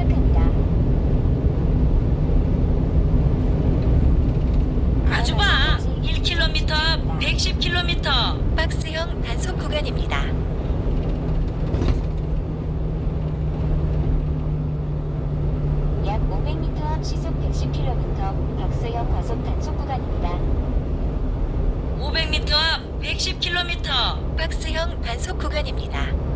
시작합니다. 아주 봐. 1km, 110km. 박스형 단속 구간입니다. 약 500m 앞 시속 110km 박스형 과속 단속 구간입니다. 500m 앞 110km. 박스형 단속 구간입니다.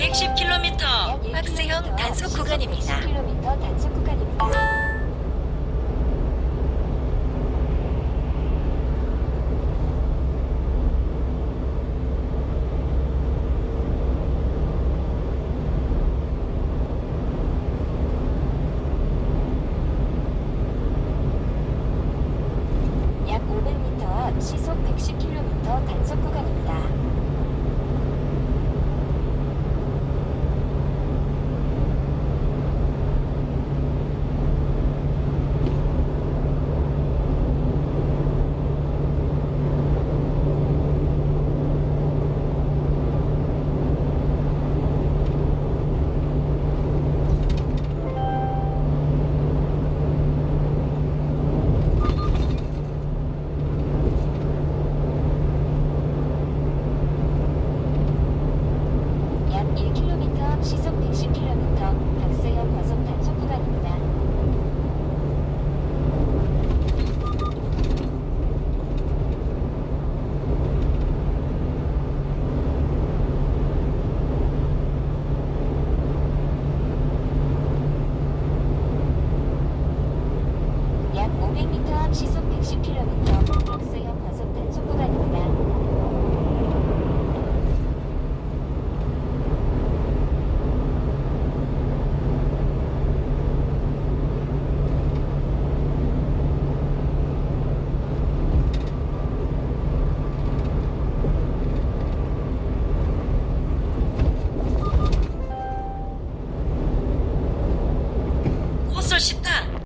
110km. 약 1km 박스형 앞 단속 구간입니다. 110km 단속 구간입니다. 약 500m 앞 시속 110km 단속 구간입니다.